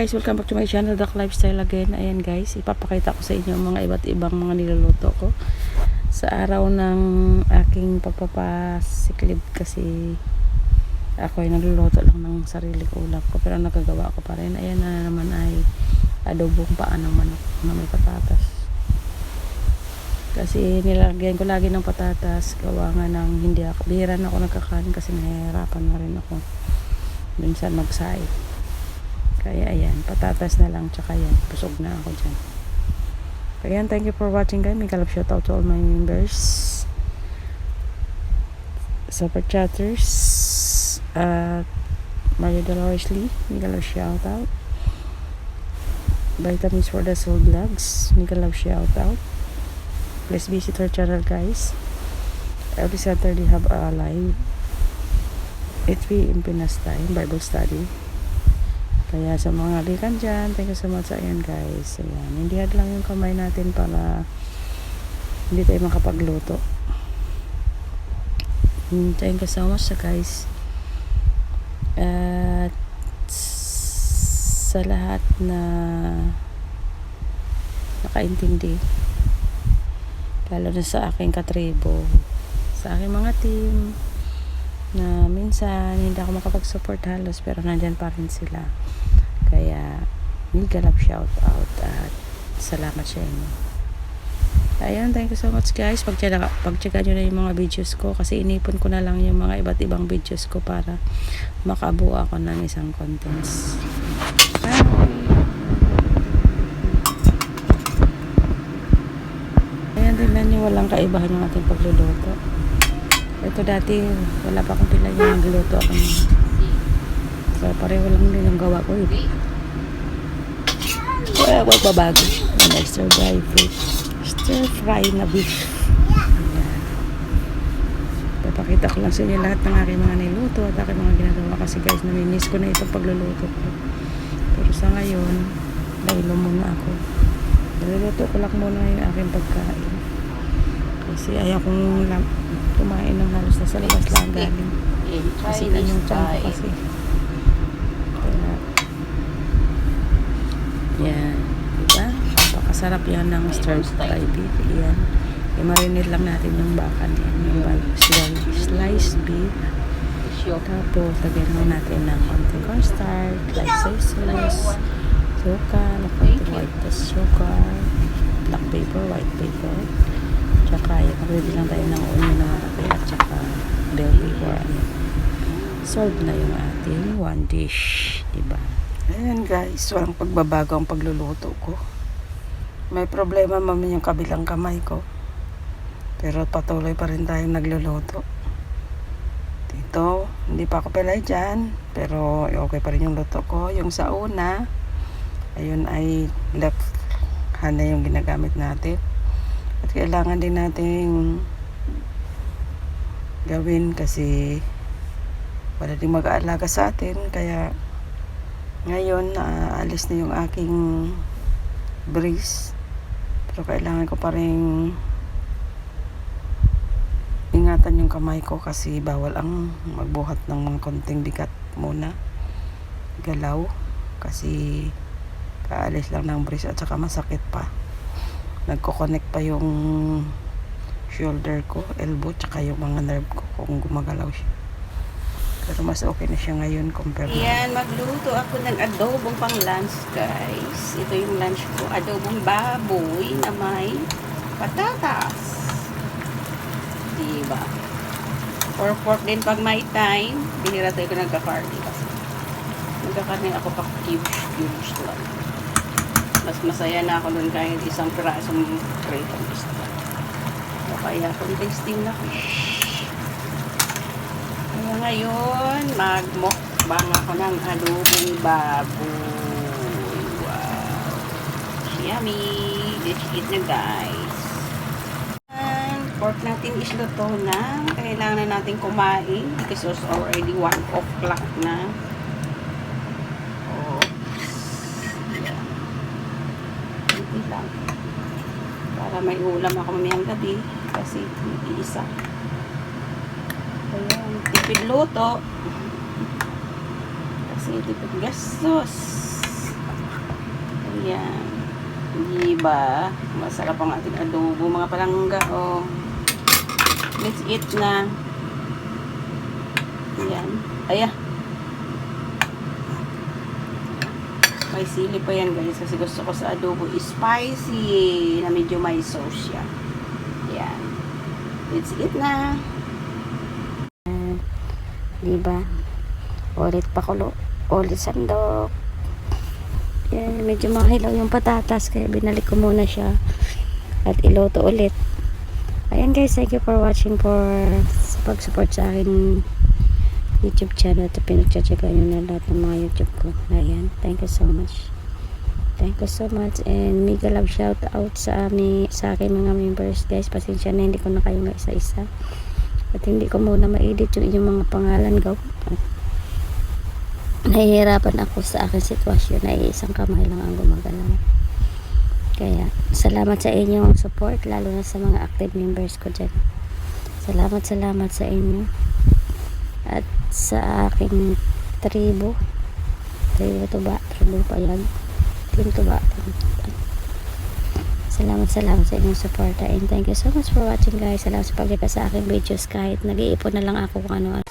guys, welcome back to my channel, Duck Lifestyle again. Ayan guys, ipapakita ko sa inyo mga iba't ibang mga niluluto ko. Sa araw ng aking pagpapasiklib kasi ako ay nagluluto lang ng sarili ko ulam ko pero nagagawa ko pa rin. Ayan na naman ay adobong paan ng manok na may patatas. Kasi nilagyan ko lagi ng patatas, gawa nga ng hindi ako, bihira na ako nagkakain kasi nahihirapan na rin ako minsan magsaing. Kaya ayan, patatas na lang tsaka yan. Busog na ako dyan. Ayan, thank you for watching guys. May kalap shout out to all my members. Super chatters. At Mario Dolores Lee. May kalap shout out. Vitamins for the Soul Vlogs. May kalap shout out. Please visit our channel guys. Every Saturday have a live 8 p.m. Pinas time, Bible study. Kaya sa mga likan dyan, thank you so much ayan guys. Ayan, hindi lang yung kamay natin para hindi tayo makapagluto. Mm, Thank you so much guys. At sa lahat na nakaintindi lalo na sa aking katribo sa aking mga team na minsan hindi ako makapag-support halos pero nandyan pa rin sila kaya mega love shout out at salamat sa inyo ayun thank you so much guys pagtyaga, pagtyaga nyo na yung mga videos ko kasi inipon ko na lang yung mga iba't ibang videos ko para makabuo ako ng isang contents! Ayan, tingnan nyo, walang kaibahan yung ating pagluluto. Ito dati, wala pa akong pila yung nagluto ako. So, pareho lang din ang gawa ko. Eh. Wala ko babago. Ano, stir fry beef. Stir fry na beef. Papakita ko lang sa inyo lahat ng aking mga niluto at aking mga ginagawa kasi guys, namimiss ko na itong pagluluto ko. Pero sa ngayon, dahil muna ako. Niluluto ko lang muna yung aking pagkain. Kasi ayaw kong kumain ng halos na sa labas lang galing. Kasi yun yung tiyan ko kasi. Kaya, yan. Diba? Napakasarap yan ng stir fry beef. Yan. I-marinate lang natin yung baka niyan. Yung bal- sli- sliced beef. Tapos, lagyan lang natin ng konting cornstarch, like soy sauce, suka, konting white sugar, black pepper, white pepper. Tsaka, yung magbibig lang tayo ng onion na malaki at tsaka bell pepper. Ano. Solve na yung ating one dish. Diba? Ayan guys, walang pagbabago ang pagluluto ko. May problema mami yung kabilang kamay ko. Pero patuloy pa rin tayong nagluluto. Dito, hindi pa ako pilay dyan. Pero okay pa rin yung luto ko. Yung sa una, ayun ay left hand na yung ginagamit natin. At kailangan din nating gawin kasi wala din mag-aalaga sa atin. Kaya ngayon, naaalis na yung aking breeze. Pero kailangan ko pa rin ingatan yung kamay ko kasi bawal ang magbuhat ng mga konting bigat muna. Galaw. Kasi kaalis lang ng breeze at saka masakit pa. Nagko-connect pa yung shoulder ko, elbow, tsaka yung mga nerve ko kung gumagalaw siya. Pero mas okay na siya ngayon compare na. Ayan, magluto ako ng adobong pang lunch, guys. Ito yung lunch ko. Adobong baboy na may patatas. Diba? Or pork din pag may time. Bihira tayo ko nagka-carne kasi. Nagka-carne ako pa cubes, cubes lang. Mas masaya na ako nun kahit isang pirasong pritong isda. O kaya kung tasting na fish. Kaya ngayon, magmukbang ako ng adobong baboy. Wow. Yummy. Let's eat na guys. And pork natin is luto na. Kailangan na natin kumain because it's already 1 o'clock na. Oops. Yan. Hindi lang. Para may ulam ako mamayang gabi kasi isa. Ayan, tipid luto. Kasi tipid gastos. Yan. Diba? Masarap ang ating adobo. Mga palangga, oh. Let's eat na. Yan. Aya. May sili pa yan guys kasi gusto ko sa adobo spicy na medyo may sauce siya. Yan. Let's eat na. Diba? Ulit pakulo. Ulit sandok. Yan, medyo mahilaw yung patatas kaya binalik ko muna siya at iloto ulit. Ayan guys, thank you for watching for pag-support sa akin YouTube channel at pinagtsatsaga nyo na lahat ng mga YouTube ko. Ayan, thank you so much. Thank you so much and mega love shout out sa ami sa aking mga members guys. Pasensya na hindi ko na kayo isa-isa. At hindi ko muna ma-edit yung inyong mga pangalan gaw. Nahihirapan ako sa aking sitwasyon na isang kamay lang ang gumagalaw. Kaya, salamat sa inyong support, lalo na sa mga active members ko dyan. Salamat, salamat sa inyo. At sa aking tribo. Tribo to ba? Tribo pa yan. Team to ba? Salamat, salamat sa inyong support. And thank you so much for watching guys. Salamat sa pagkita sa aking videos kahit nag-iipon na lang ako kung ano